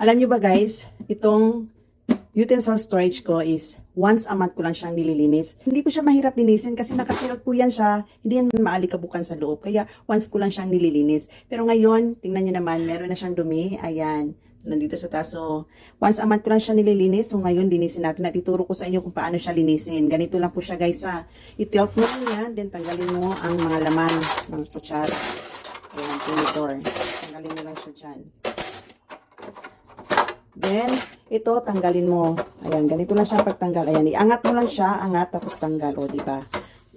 Alam nyo ba guys, itong utensil storage ko is once a month ko lang siyang nililinis. Hindi po siya mahirap linisin kasi nakasilot po yan siya. Hindi yan maalikabukan sa loob. Kaya once ko lang siyang nililinis. Pero ngayon, tingnan nyo naman, meron na siyang dumi. Ayan, nandito sa taas. So, once a month ko lang siya nililinis. So, ngayon, linisin natin. At ituro ko sa inyo kung paano siya linisin. Ganito lang po siya guys ha. I-tilt mo yan, then tanggalin mo ang mga laman ng kutsara. Ayan, tinitor. Tanggalin mo lang siya dyan. Then, ito, tanggalin mo. Ayan, ganito lang siya pagtanggal. Ayan, iangat mo lang siya, angat, tapos tanggal. O, di ba?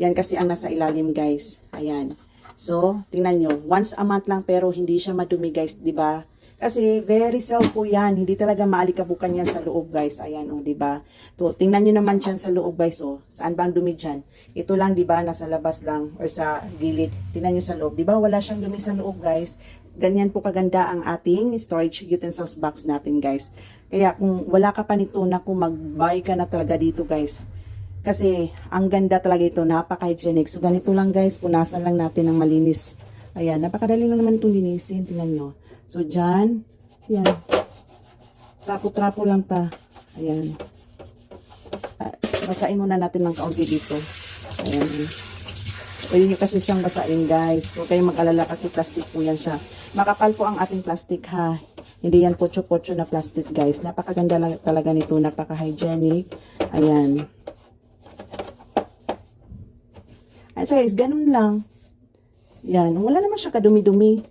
Yan kasi ang nasa ilalim, guys. Ayan. So, tingnan nyo. Once a month lang, pero hindi siya madumi, guys. Di ba? Kasi, very self po yan. Hindi talaga maalikabukan yan sa loob, guys. Ayan, o, di ba? To, tingnan nyo naman dyan sa loob, guys, o. Saan ba ang dumi dyan? Ito lang, di ba? Nasa labas lang, or sa gilid. Tingnan nyo sa loob. Di ba? Wala siyang dumi sa loob, guys. Ganyan po kaganda ang ating storage utensils box natin guys. Kaya kung wala ka pa nito na kung mag-buy ka na talaga dito guys. Kasi ang ganda talaga ito, napaka-hygienic. So ganito lang guys, punasan lang natin ng malinis. Ayan, napakadali lang naman itong linisin. Tingnan nyo. So dyan, yan. Trapo-trapo lang ta. Ayan. Ah, Basain muna natin ng kaunti dito. Ayan. Pwede nyo kasi siyang basain guys. Huwag kayong mag-alala kasi plastic po yan siya. Makapal po ang ating plastic ha. Hindi yan pocho-pocho na plastic guys. Napakaganda lang talaga nito. Napaka-hygienic. Ayan. At guys, ganun lang. Yan. Wala naman siya kadumi-dumi.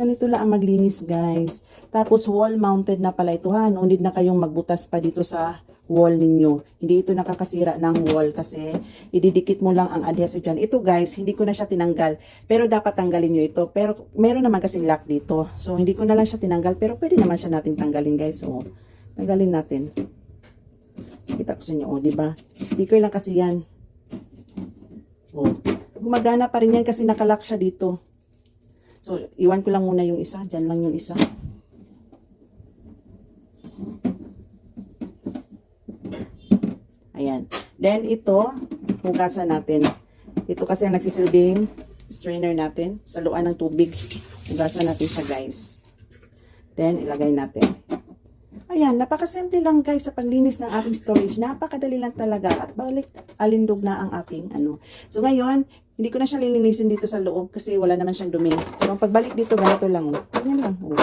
Ganito lang ang maglinis guys. Tapos wall mounted na pala ito ha. No need na kayong magbutas pa dito sa wall ninyo. Hindi ito nakakasira ng wall kasi ididikit mo lang ang adhesive dyan. Ito guys, hindi ko na siya tinanggal. Pero dapat tanggalin nyo ito. Pero meron naman kasi lock dito. So hindi ko na lang siya tinanggal. Pero pwede naman siya natin tanggalin guys. So tanggalin natin. Kita ko sa inyo. O, diba? Sticker lang kasi yan. O. Gumagana pa rin yan kasi nakalock siya dito. So, iwan ko lang muna yung isa. Diyan lang yung isa. Ayan. Then, ito, hugasan natin. Ito kasi ang nagsisilbing strainer natin. Saluan ng tubig. Hugasan natin siya, guys. Then, ilagay natin. Ayan, napakasimple lang guys sa paglinis ng ating storage. Napakadali lang talaga at balik alindog na ang ating ano. So ngayon, hindi ko na siya lilinisin dito sa loob kasi wala naman siyang dumi. So pagbalik dito, ganito lang. Oh. Ganyan lang. Oh.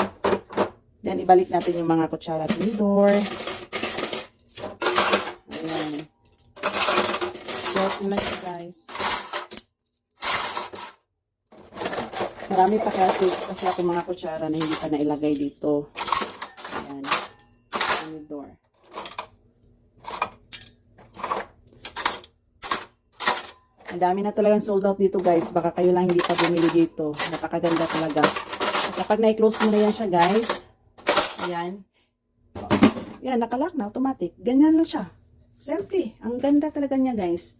Then ibalik natin yung mga kutsara at door. Ayan. Lang siya guys. Marami pa kasi, kasi ako mga kutsara na hindi pa nailagay dito. Ayan. Door. Ang dami na talagang sold out dito guys. Baka kayo lang hindi pa bumili dito. Napakaganda talaga. Kapag na-close mo na yan siya guys. Ayan. Yan, nakalock na. Automatic. Ganyan lang siya. Simple. Ang ganda talaga niya guys.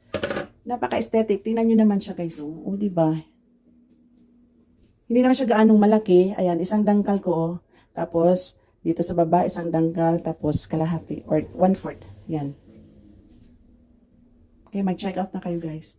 Napaka-aesthetic. Tingnan nyo naman siya guys. O, oh, diba? Hindi naman siya gaanong malaki. Ayan, isang dangkal ko. Oh. Tapos, dito sa baba, isang dangkal. Tapos, kalahati. Or one-fourth. Yan. Okay, mag-check out na kayo guys.